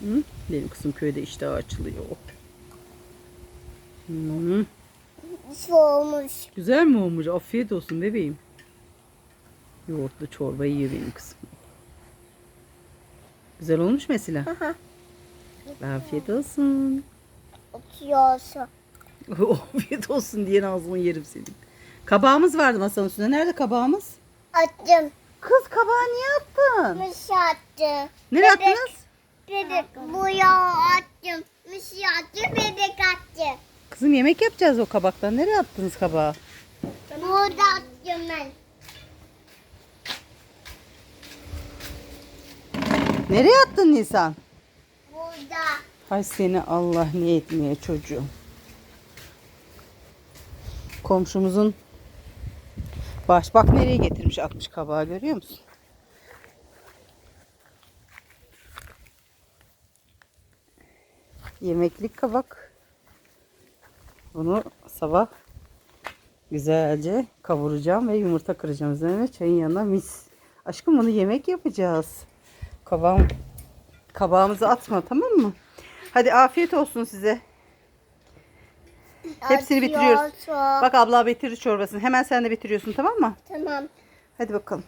Hı? Benim kızım köyde iştah açılıyor. Hı. Soğumuş. Güzel mi olmuş? Afiyet olsun bebeğim. Yoğurtlu çorba yiyor benim kızım. Güzel olmuş mesela. Aha. Afiyet olsun. Oturuyorsun. Afiyet olsun diyen ağzını yerim senin. Kabağımız vardı masanın üstünde. Nerede kabağımız? Attım. Kız kabağı niye attın? Mışı attı. Nereye attınız? Bebek buyağı attım. Mışı attı. Bebek attı. Kızım yemek yapacağız o kabaktan. Nereye attınız kabağı? Burada attım ben. Nereye attın Nisan? Burada. Hay seni Allah ne etmeye çocuğum. Komşumuzun baş bak nereye getirmiş atmış kabağı görüyor musun? Yemeklik kabak. Bunu sabah güzelce kavuracağım ve yumurta kıracağım üzerine çayın yanına mis. Aşkım bunu yemek yapacağız. Kabağım Kabağımızı atma tamam mı? Hadi afiyet olsun size. Hepsini bitiriyoruz. Bak abla bitirir çorbasını. Hemen sen de bitiriyorsun tamam mı? Tamam. Hadi bakalım.